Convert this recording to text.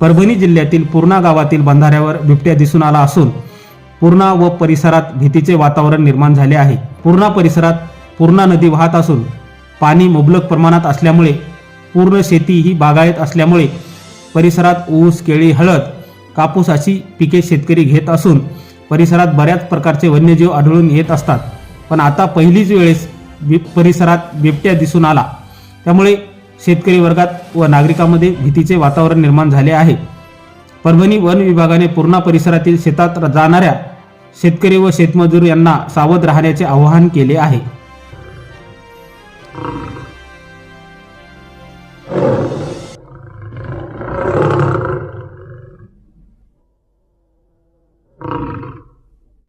परभणी जिल्ह्यातील पूर्णा गावातील बंधाऱ्यावर बिबट्या दिसून आला असून पूर्णा व परिसरात भीतीचे वातावरण निर्माण झाले आहे. पूर्णा परिसरात पूर्णा नदी वाहत असून पाणी मुबलक प्रमाणात असल्यामुळे पूर्ण शेती ही बागायत असल्यामुळे परिसरात ऊस केळी हळद कापूस अशी पिके शेतकरी घेत असून परिसरात बऱ्याच प्रकारचे वन्यजीव आढळून येत असतात. पण आता पहिलीच वेळेस परिसरात बिबट्या दिसून आला. त्यामुळे शेतकरी वर्गात व नागरिकांमध्ये भीतीचे वातावरण निर्माण झाले आहे. परभणी वन विभागाने पूर्णा परिसरातील शेतात जाणाऱ्या शेतकरी व शेतमजूर यांना सावध राहण्याचे आवाहन केले आहे.